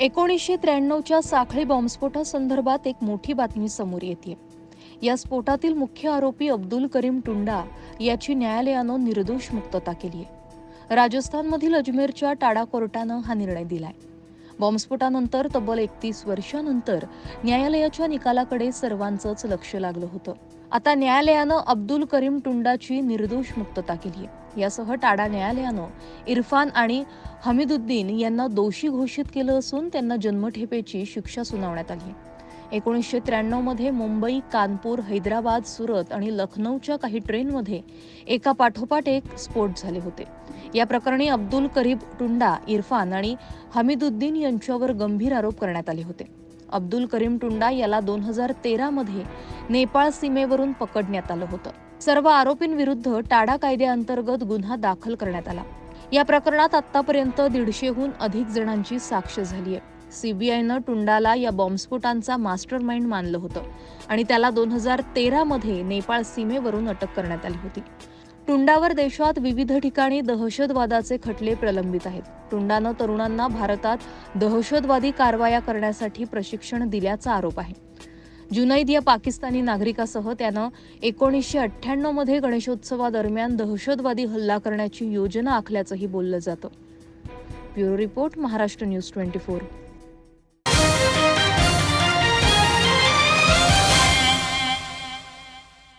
एकोणीसशे त्र्याण्णवच्या साखळी बॉम्बस्फोटासंदर्भात एक मोठी बातमी समोर येते. या स्फोटातील मुख्य आरोपी अब्दुल करीम टुंडा याची न्यायालयानं निर्दोष मुक्तता केली आहे राजस्थानमधील अजमेरच्या टाडा कोर्टानं हा निर्णय दिलाय. बॉम्बस्फोटानंतर तब्बल एकतीस वर्षानंतर न्यायालयाच्या निकालाकडे सर्वांचंच लक्ष लागलं होतं. आता न्यायालयानं अब्दुल करीम टुंडाची निर्दोष मुक्तता केली आहे यासह टाडा न्यायालयानं इरफान आणि हमीदुद्दीन यांना दोषी घोषित केलं असून त्यांना जन्मठेपेची शिक्षा सुनावण्यात आली. एकोणीसशे त्र्याण्णवमध्ये मुंबई कानपूर हैदराबाद सुरत आणि लखनौच्या काही ट्रेनमध्ये एका पाठोपाठ एक स्फोट झाले होते. या प्रकरणी अब्दुल करीब टुंडा इरफान आणि हमीदुद्दीन यांच्यावर गंभीर आरोप करण्यात आले होते. अब्दुल करीम टुंडा याला दोन हजार तेरामध्ये नेपाळ सीमेवरून पकडण्यात आलं होतं. सर्व आरोपींविरुद्ध टाडा कायद्याअंतर्गत गुन्हा दाखल करण्यात आला. या प्रकरणात आतापर्यंत दीडशेहून अधिक जणांची साक्ष झाली आहे सीबीआयनं टुंडाला या बॉम्बस्फोटांचा मास्टर माइंड मानलं होतं आणि त्याला दोन हजार तेरामध्ये नेपाळ सीमेवरून अटक करण्यात आली होती. टुंडावर देशात विविध ठिकाणी दहशतवादाचे खटले प्रलंबित आहेत. टुंडानं तरुणांना भारतात दहशतवादी कारवाया करण्यासाठी प्रशिक्षण दिल्याचा आरोप आहे. जुनैद या पाकिस्तानी नागरिकासह त्यानं एकोणीसशे अठ्ठ्याण्णवमध्ये गणेशोत्सवादरम्यान दहशतवादी हल्ला करण्याची योजना आखल्याचंही बोललं जातं. Bureau report Maharashtra news twenty four.